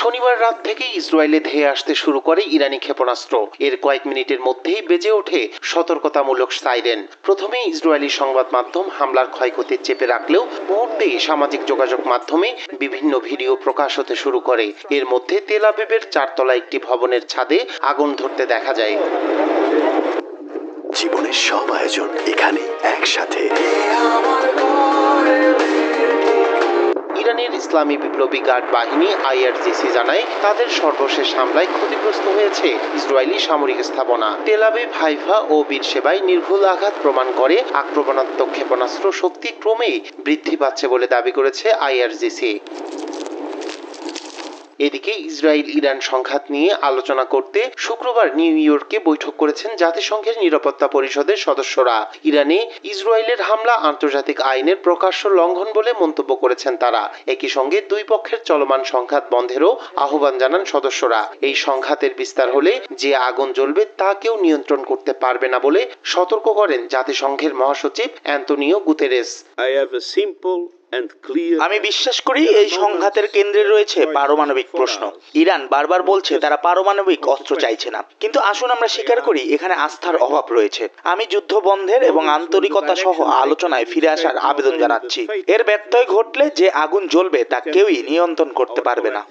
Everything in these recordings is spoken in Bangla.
শনিবার রাত থেকে ইসরায়েলে ধেয়ে আসতে শুরু করে ইরানি ক্ষেপণাস্ত্র। এর কয়েক মিনিটের মধ্যেই বেজে ওঠে সতর্কতামূলক সাইরেন। প্রথমে ইসরায়েলি সংবাদ মাধ্যম হামলার ক্ষয়ক্ষতি চেপে রাখলেও মুহূর্তেই সামাজিক যোগাযোগ মাধ্যমে বিভিন্ন ভিডিও প্রকাশ হতে শুরু করে। এর মধ্যে তেল আবিবের চারতলা একটি ভবনের ছাদে আগুন ধরতে দেখা যায়। জীবনের সব আয়োজন এখানে একসাথে। ইসলামী বিপ্লবী গার্ড বাহিনী আইআরজিসি জানায়, তাদের সর্বশেষ হামলায় ক্ষতিগ্রস্ত হয়েছে ইসরায়েলি সামরিক স্থাপনা। তেলাবিব হাইফা ও বীর বীরসেবায় নির্ভুল আঘাত প্রমাণ করে, আক্রমণাত্মক ক্ষেপণাস্ত্র শক্তি ক্রমেই বৃদ্ধি পাচ্ছে বলে দাবি করেছে আইআরজিসি। এদিকে ইসরায়েল ইরান সংঘাত নিয়ে আলোচনা করতে শুক্রবার নিউ ইয়র্কে বৈঠক করেছেন জাতিসংঘের নিরাপত্তা পরিষদের সদস্যরা। ইরানে ইসরায়েলের হামলা আন্তর্জাতিক আইনের প্রকাশ্য লঙ্ঘন বলে মন্তব্য করেছেন তারা। একই সঙ্গে দুই পক্ষের চলমান সংঘাত বন্ধেরও আহ্বান জানান সদস্যরা। এই সংঘাতের বিস্তার হলে যে আগুন জ্বলবে তা কেউ নিয়ন্ত্রণ করতে পারবে না বলে সতর্ক করেন জাতিসংঘের মহাসচিব Antonio Guterres. I have a simple আমি বিশ্বাস করি এই সংঘাতের কেন্দ্রে রয়েছে পারমাণবিক প্রশ্ন। ইরান বারবার বলছে তারা পারমাণবিক অস্ত্র চাইছে না। কিন্তু আসুন আমরা স্বীকার করি এখানে আস্থার অভাব রয়েছে। আমি যুদ্ধ বন্ধের এবং আন্তরিকতা সহ আলোচনায় ফিরে আসার আবেদন জানাচ্ছি। এর ব্যত্যয় ঘটলে যে আগুন জ্বলবে তা কেউই নিয়ন্ত্রণ করতে পারবে না।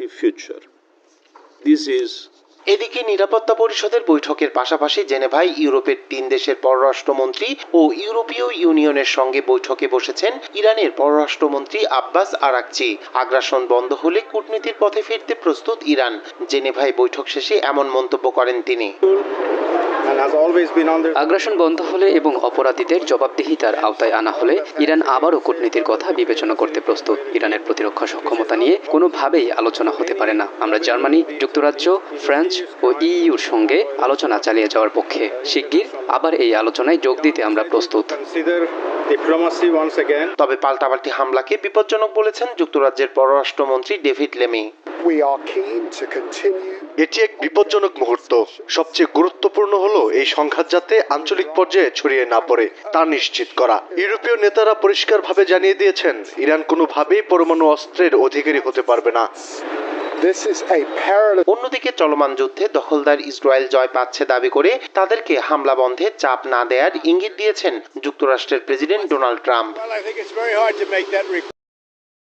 এদিকে নিরাপত্তা পরিষদের বৈঠকের পাশাপাশি জেনেভায় ইউরোপের তিন দেশের পররাষ্ট্রমন্ত্রী ও ইউরোপীয় ইউনিয়নের সঙ্গে বৈঠকে বসেছেন ইরানের পররাষ্ট্রমন্ত্রী আব্বাস আরাকচি। আগ্রাসন বন্ধ হলে কূটনীতির পথে ফিরতে প্রস্তুত ইরান। জেনেভায় বৈঠক শেষে এমন মন্তব্য করেন তিনি। আগ্রাসন বন্ধ হলে এবং অপরাধীদের জবাবদিহিতার আওতায় আনা হলে ইরান আবারও কূটনীতির কথা বিবেচনা করতে প্রস্তুত। ইরানের প্রতিরক্ষা সক্ষমতা নিয়ে কোনোভাবেই আলোচনা হতে পারে না। আমরা জার্মানি যুক্তরাজ্য ফ্রান্স ও ইইউর সঙ্গে আলোচনা চালিয়ে যাওয়ার পক্ষে শিগগির আবার এই আলোচনায় যোগ দিতে আমরা প্রস্তুত। তবে পাল্টাপাল্টি হামলাকে বিপজ্জনক বলেছেন যুক্তরাজ্যের পররাষ্ট্রমন্ত্রী David Lammy. We are keen to continue এটি এক বিপজ্জনক মুহূর্ত। সবচেয়ে গুরুত্বপূর্ণ হলো এই সংঘাত যাতে আঞ্চলিক পর্যায়ে ছড়িয়ে না পড়ে তা নিশ্চিত করা। ইউরোপীয় নেতারা পরিষ্কারভাবে জানিয়ে দিয়েছেন ইরান কোনোভাবেই পরমাণু অস্ত্রের অধিকারী হতে পারবে না। অন্যদিকে চলমান যুদ্ধে দখলদার ইসরায়েল জয় পাচ্ছে দাবি করে তাদেরকে হামলা বন্ধে চাপ না দেয়ার ইঙ্গিত দিয়েছেন যুক্তরাষ্ট্রের প্রেসিডেন্ট ডোনাল্ড ট্রাম্প।